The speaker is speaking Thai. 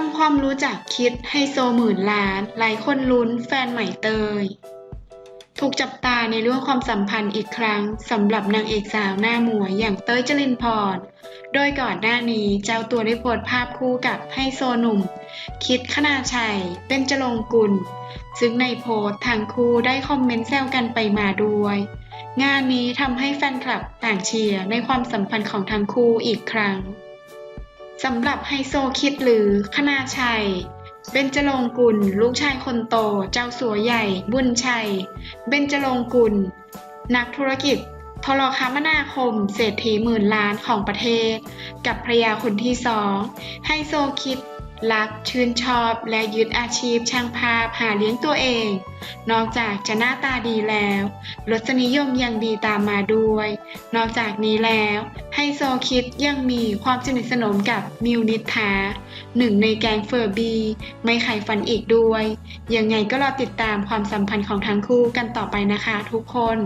ทำความรู้จักคิดไฮโซหมื่นล้าน หลายคนลุ้นแฟนใหม่เตย ถูกจับตาในเรื่องความสัมพันธ์อีกครั้งสำหรับนางเอกสาวหน้าหมวยอย่างเต้ยจรินพร โดยก่อนหน้านี้เจ้าตัวได้โพสต์ภาพคู่กับไฮโซหนุ่ม คิดคณาชัย เป็นจรงกุล ซึ่งในโพสต์ทางคู่ได้คอมเมนต์แซวกันไปมาด้วย งานนี้ทำให้แฟนคลับต่างเชียร์ในความสัมพันธ์ของทั้งคู่อีกครั้ง สำหรับไฮโซคิดหรือคณาชัย เบญจรงกุล ลูกชายคนโต เจ้าสัวใหญ่ บุญชัย เบญจรงกุล นักธุรกิจโทรคมนาคม เศรษฐีหมื่นล้านของประเทศ กับภรรยาคนที่สองไฮโซคิดรักชื่นชอบและยึดอาชีพช่างภาพหาเลี้ยงตัวเอง นอกจากจะหน้าตาดีแล้วรสนิยมยังดีตามมาด้วย นอกจากนี้แล้ว ไฮโซคิดยังมีความสนิทสนมกับมิวนิทาหนึ่งในแกงเฟอร์บี ไม่ไขฟันอีกด้วย ยังไงก็รอติดตามความสัมพันธ์ของทั้งคู่กันต่อไปนะคะทุกคน